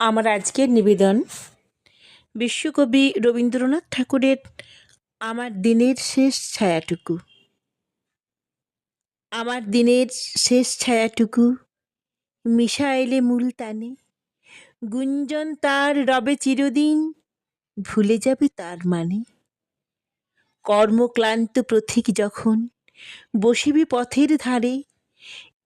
আমার আজকের নিবেদন বিশ্বকবি রবীন্দ্রনাথ ঠাকুরের আমার দিনের শেষ ছায়াটুকু। আমার দিনের শেষ ছায়াটুকু মিশা এলে মূল টানে, গুঞ্জন তার রবে চিরদিন, ভুলে যাবে তার মানে। কর্মক্লান্ত প্রথিক যখন বসিবি পথের ধারে,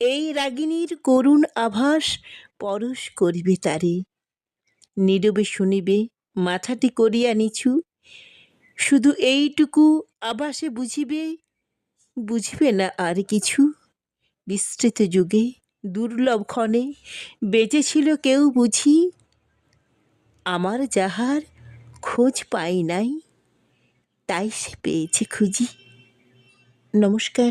এই রাগিনীর করুণ আভাস পরশ করিবে তারে। নীরবে শুনিবে, মাথাটি করিয়া নিছু শুধু এইটুকু আভাসে বুঝিবে বুঝিবে না আর কিছু। বিস্তৃত যুগে, দুর্লভ ক্ষণে বেঁচেছিল কেউ বুঝি, আমার যাহার খোঁজ পাই নাই, তাই সে পেয়েছে খুঁজি। নমস্কার।